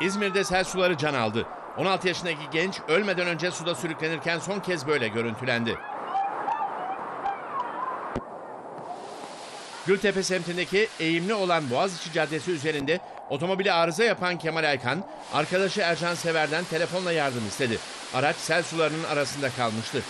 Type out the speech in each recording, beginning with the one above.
İzmir'de sel suları can aldı. 16 yaşındaki genç ölmeden önce suda sürüklenirken son kez böyle görüntülendi. Gültepe semtindeki eğimli olan Boğaziçi Caddesi üzerinde otomobili arıza yapan Kemal Aykan, arkadaşı Ercan Sever'den telefonla yardım istedi. Araç sel sularının arasında kalmıştı.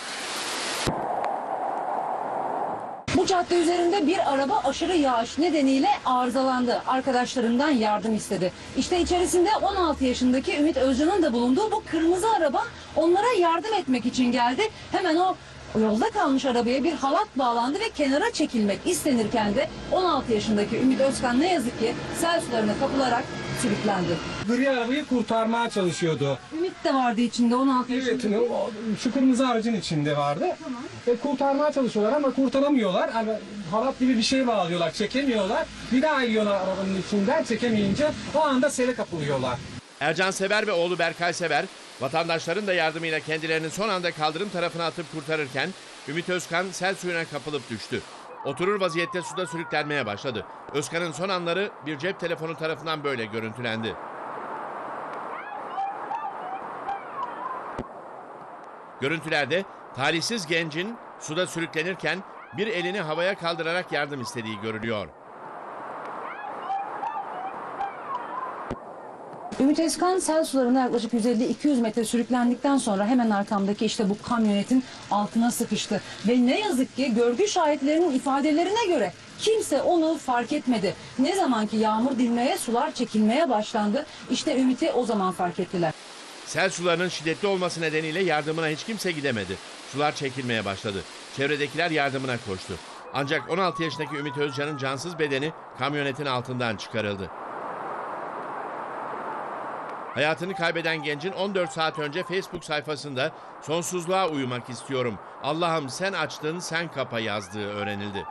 Bu cadde üzerinde bir araba aşırı yağış nedeniyle arızalandı. Arkadaşlarından yardım istedi. İşte içerisinde 16 yaşındaki Ümit Özcan'ın da bulunduğu bu kırmızı araba onlara yardım etmek için geldi. Hemen o yolda kalmış arabaya bir halat bağlandı ve kenara çekilmek istenirken de 16 yaşındaki Ümit Özkan ne yazık ki sel sularına kapılarak sürüklendi. Gri arabayı kurtarmaya çalışıyordu. Ümit de vardı içinde 16 Evet, yaşında. o- şu kırmızı aracın içinde vardı. Ve kurtarmaya çalışıyorlar ama kurtaramıyorlar. Hani halat gibi bir şey bağlıyorlar, çekemiyorlar. Bir daha iniyorlar arabanın içinden, çekemeyince o anda sele kapılıyorlar. Ercan Sever ve oğlu Berkay Sever, vatandaşların da yardımıyla kendilerini son anda kaldırım tarafına atıp kurtarırken Ümit Özkan sel suyuna kapılıp düştü. Oturur vaziyette suda sürüklenmeye başladı. Özkan'ın son anları bir cep telefonu tarafından böyle görüntülendi. Görüntülerde talihsiz gencin suda sürüklenirken bir elini havaya kaldırarak yardım istediği görülüyor. Ümit Özkan sel sularında yaklaşık 150-200 metre sürüklendikten sonra hemen arkamdaki işte bu kamyonetin altına sıkıştı. Ve ne yazık ki görgü şahitlerinin ifadelerine göre kimse onu fark etmedi. Ne zaman ki yağmur dinmeye, sular çekilmeye başlandı işte Ümit'i o zaman fark ettiler. Sel sularının şiddetli olması nedeniyle yardımına hiç kimse gidemedi. Sular çekilmeye başladı. Çevredekiler yardımına koştu. Ancak 16 yaşındaki Ümit Özcan'ın cansız bedeni kamyonetin altından çıkarıldı. Hayatını kaybeden gencin 14 saat önce Facebook sayfasında sonsuzluğa uyumak istiyorum. Allah'ım sen açtın sen kapa yazdığı öğrenildi.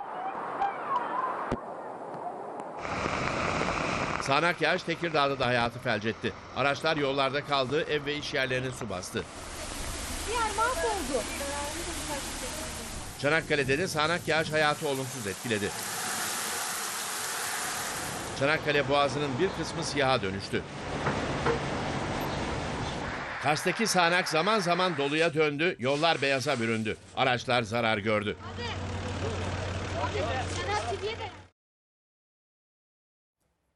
Sağnak yağış Tekirdağ'da da hayatı felç etti. Araçlar yollarda kaldı, ev ve iş yerlerini su bastı. Çanakkale'de de sağanak yağış hayatı olumsuz etkiledi. Çanakkale Boğazı'nın bir kısmı siyaha dönüştü. Kars'taki sağanak zaman zaman doluya döndü, yollar beyaza büründü. Araçlar zarar gördü. Sanat TV'ye de.